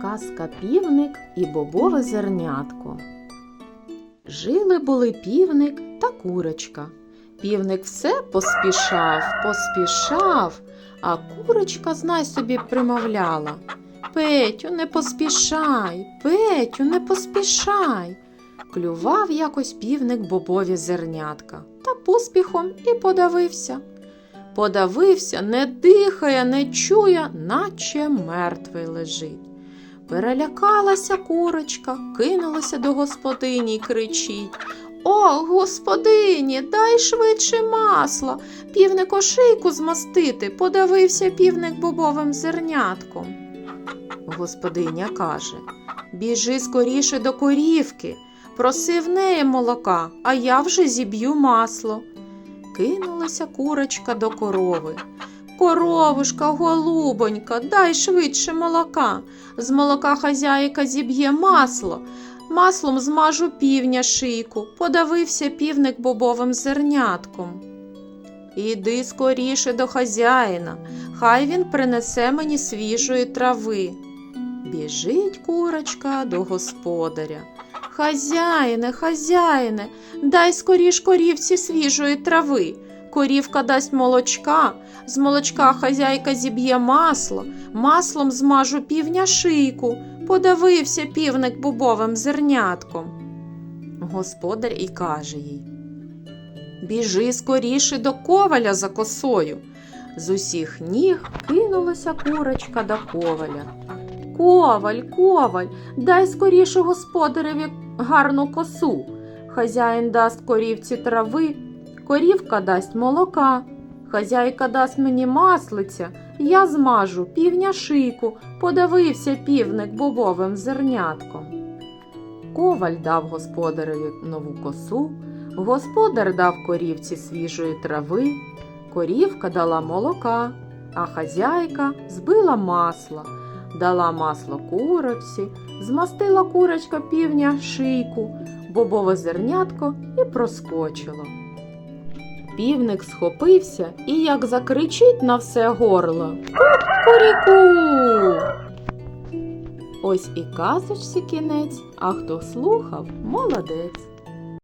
Казка півник і бобове зернятко. Жили були півник та курочка. Півник все поспішав, поспішав, а курочка, знай собі, примовляла. Петю, не поспішай, Петю, не поспішай. Клював якось півник бобові зернятка та поспіхом і подавився. Подавився, не дихає, не чує, наче мертвий лежить. Перелякалася курочка, кинулася до господині й кричить. О, господині, дай швидше масла, півник ошийку змастити, подавився півник бобовим зернятком. Господиня каже Біжи скоріше до корівки, проси в неї молока, а я вже зіб'ю масло. Кинулася курочка до корови. Коровушка, голубонька, дай швидше молока. З молока хазяїка зіб'є масло. Маслом змажу півня шийку, подавився півник бобовим зернятком. Іди скоріше до хазяїна, хай він принесе мені свіжої трави. Біжить курочка до господаря. Хазяїне, хазяїне, дай скоріш корівці свіжої трави. Корівка дасть молочка, з молочка хазяйка зіб'є масло, маслом змажу півня шийку, подавився півник бобовим зернятком. Господар і каже їй Біжи скоріше до коваля за косою. З усіх ніг кинулася курочка до коваля. Коваль, коваль, дай скоріше господареві гарну косу. Хазяїн дасть корівці трави, корівка дасть молока, хазяйка дасть мені маслиця, я змажу півня шийку, подавився півник бобовим зернятком. Коваль дав господареві нову косу, господар дав корівці свіжої трави, корівка дала молока, а хазяйка збила масла, дала масло курочці, змастила курочка півня шийку, бобове зернятко і проскочило. Півник схопився і як закричить на все горло Кукуріку! Ось і казочці кінець, а хто слухав, молодець.